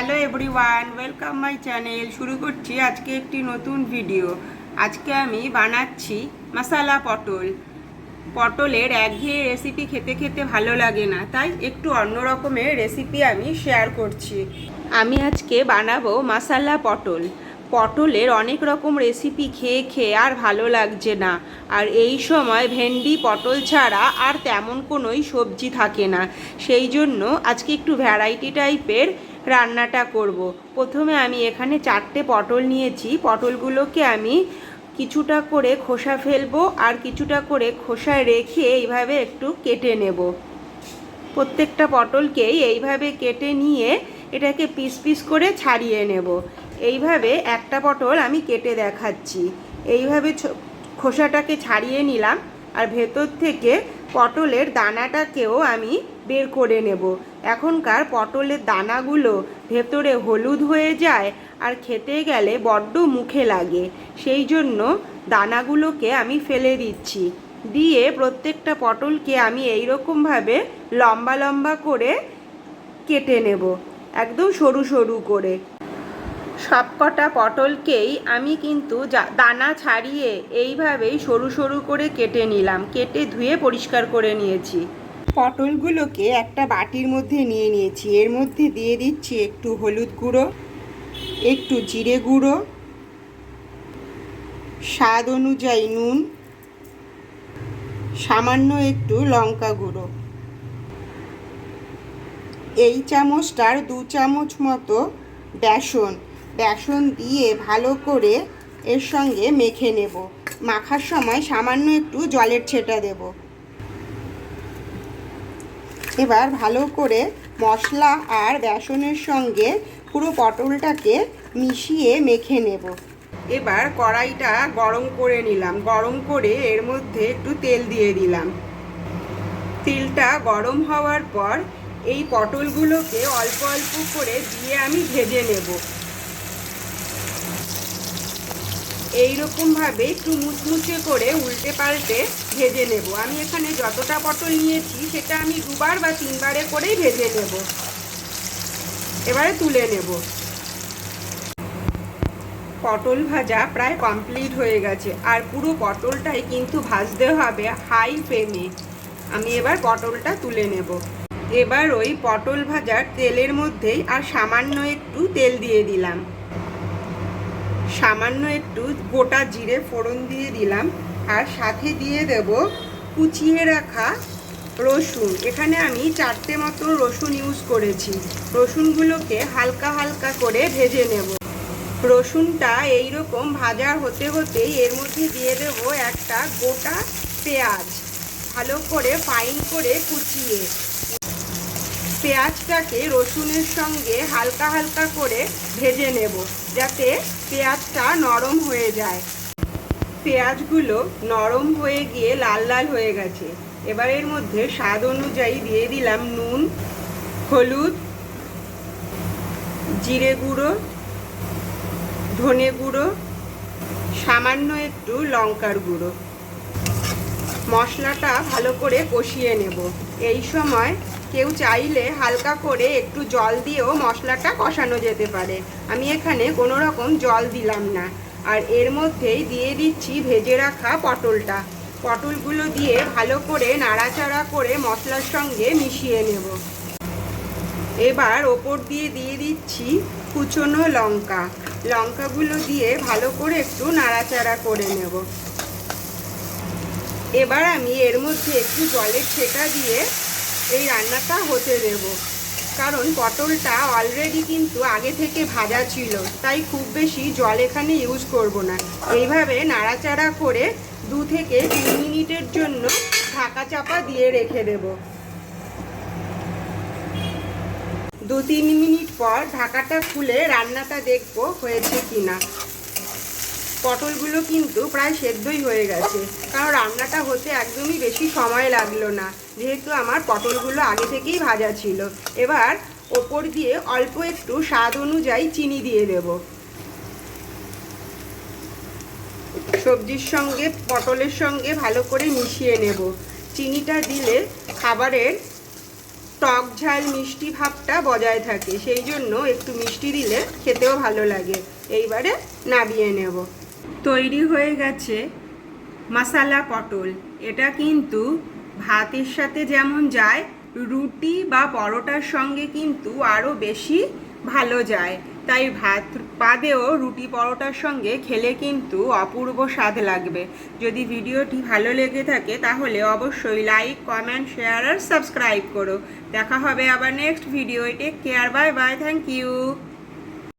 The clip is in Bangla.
Hello everyone, welcome my channel. শুরু করছি আজকে একটি নতুন ভিডিও। আজকে আমি বানাচ্ছি মশালা পটল। পটলের একঘেয়ে রেসিপি খেতে খেতে ভালো লাগে না, তাই একটু অন্য রকমের রেসিপি আমি শেয়ার করছি। আমি আজকে বানাবো মশালা পটল। পটলের অনেক রকম রেসিপি খেয়ে খেয়ে আর ভালো লাগছে না। আর এই সময় ভেন্ডি, পটল ছাড়া আর তেমন কোনোই সবজি থাকে না। সেই জন্য আজকে একটু ভ্যারাইটি টাইপের রান্নাটা করব। প্রথমে আমি এখানে চারটে পটল নিয়েছি। পটলগুলোকে আমি কিছুটা করে খোসা ফেলব আর কিছুটা করে খোসায় রেখে এইভাবে একটু কেটে নেব। প্রত্যেকটা পটলকেই এইভাবে কেটে নিয়ে এটাকে পিস পিস করে ছাড়িয়ে নেব। এইভাবে একটা পটল আমি কেটে দেখাচ্ছি। এইভাবে খোসাটাকে ছাড়িয়ে নিলাম। আর ভেতর থেকে পটলের দানাটাকেও আমি বের করে নেব। এখনকার পটলের দানাগুলো ভেতরে হলুদ হয়ে যায় আর খেতে গেলে বড্ড মুখে লাগে। সেই জন্য দানাগুলোকে আমি ফেলে দিচ্ছি। দিয়ে প্রত্যেকটা পটলকে আমি এইরকমভাবে লম্বা লম্বা করে কেটে নেব, একদম সরু সরু করে। সবকটা পটলকেই আমি কিন্তু দানা ছাড়িয়ে এইভাবেই সরু সরু করে কেটে নিলাম, কেটে ধুয়ে পরিষ্কার করে নিয়েছি। পটলগুলোকে একটা বাটির মধ্যে নিয়ে নিয়েছি। এর মধ্যে দিয়ে দিচ্ছি একটু হলুদ গুঁড়ো, একটু জিরে গুঁড়ো, স্বাদ অনুযায়ী নুন, সামান্য একটু লঙ্কা গুঁড়ো। এই চামচটার দু চামচ মতো বেসন বেসন দিয়ে ভালো করে এর সঙ্গে মেখে নেব। মাখার সময় সামান্য একটু জলের ছেটা দেব। এবার ভালো করে মশলা আর বেসনের সঙ্গে পুরো পটলটাকে মিশিয়ে মেখে নেব। এবার কড়াইটা গরম করে নিলাম। গরম করে এর মধ্যে একটু তেল দিয়ে দিলাম। তেলটা গরম হওয়ার পর এই পটলগুলোকে অল্প অল্প করে দিয়ে আমি ভেজে নেব। এইরকমভাবে একটু মুচমুচে করে উল্টে পাল্টে ভেজে নেব। আমি এখানে যতটা পটল নিয়েছি, সেটা আমি দুবার বা তিনবারে করেই ভেজে নেব। এবারে তুলে নেব। পটল ভাজা প্রায় কমপ্লিট হয়ে গেছে। আর পুরো পটলটাই কিন্তু ভাজতে হবে হাই ফ্লেমে। আমি এবার পটলটা তুলে নেব। এবার ওই পটল ভাজার তেলের মধ্যেই আর সামান্য একটু তেল দিয়ে দিলাম। সামান্য একটু গোটা জিরে ফোড়ন দিয়ে দিলাম আর সাথে দিয়ে দেব কুচিয়ে রাখা রসুন। এখানে আমি চারটে মতো রসুন ইউজ করেছি। রসুনগুলোকে হালকা হালকা করে ভেজে নেব। রসুনটা এইরকম ভাজা হতে হতেই এর মধ্যে দিয়ে দেব একটা গোটা পেঁয়াজ। ভালো করে ফাইন করে কুচিয়ে। পেঁয়াজটাকে রসুনের সঙ্গে হালকা হালকা করে ভেজে নেব, যাতে পেঁয়াজটা নরম হয়ে যায়। পেঁয়াজগুলো নরম হয়ে গিয়ে লাল লাল হয়ে গেছে। এবার এর মধ্যে স্বাদ অনুযায়ী দিয়ে দিলাম নুন, হলুদ, জিরে গুঁড়ো, ধনে গুঁড়ো, সামান্য একটু লঙ্কার গুঁড়ো। মশলাটা ভালো করে কষিয়ে নেব। এই সময় কেউ চাইলে হালকা করে একটু জল দিয়েও মশলাটা কষানো যেতে পারে। আমি এখানে কোনো রকম জল দিলাম না। আর এর মধ্যেই দিয়ে দিচ্ছি ভেজে রাখা পটলটা। পটলগুলো দিয়ে ভালো করে নাড়াচাড়া করে মশলার সঙ্গে মিশিয়ে নেব। এবার ওপর দিয়ে দিয়ে দিচ্ছি কুচনো লঙ্কা। লঙ্কাগুলো দিয়ে ভালো করে একটু নাড়াচাড়া করে নেব। এবার আমি এর মধ্যে একটু জলের ছেঁকা দিয়ে এই রান্নাটা হতে দেব। কারণ পটলটা অলরেডি কিন্তু আগে থেকে ভাজা ছিল, তাই খুব বেশি জল এখানে ইউজ করব না। এইভাবে নাড়াচাড়া করে দু থেকে তিন মিনিটের জন্য ঢাকা চাপা দিয়ে রেখে দেব। দু তিন মিনিট পর ঢাকাটা খুলে রান্নাটা দেখব হয়েছে কিনা। পটলগুলো কিন্তু প্রায় সেদ্ধই হয়ে গেছে। কারণ রান্নাটা হতে একদমই বেশি সময় লাগল না। যেহেতু আমার পটলগুলো আগে থেকেই ভাজা ছিল। এবার ওপর দিয়ে অল্প একটু স্বাদ অনুযায়ী চিনি দিয়ে দেব। সবজির সঙ্গে, পটলের সঙ্গে ভালো করে মিশিয়ে নেব। চিনিটা দিলে খাবারের টক ঝাল মিষ্টি ভাবটা বজায় থাকে। সেই জন্য একটু মিষ্টি দিলে খেতেও ভালো লাগে। এইবারে নাবিয়ে নেব। তৈরি হয়ে গেছে মশালা পটল। এটা কিন্তু ভাতের সাথে যেমন যায়, রুটি বা পরোটার সঙ্গে কিন্তু আরও বেশি ভালো যায়। তাই ভাত বাদেও রুটি পরোটার সঙ্গে খেলে কিন্তু অপূর্ব স্বাদ লাগবে। যদি ভিডিওটি ভালো লেগে থাকে তাহলে অবশ্যই লাইক, কমেন্ট, শেয়ার আর সাবস্ক্রাইব করো। দেখা হবে আবার next video take care, bye bye, thank you.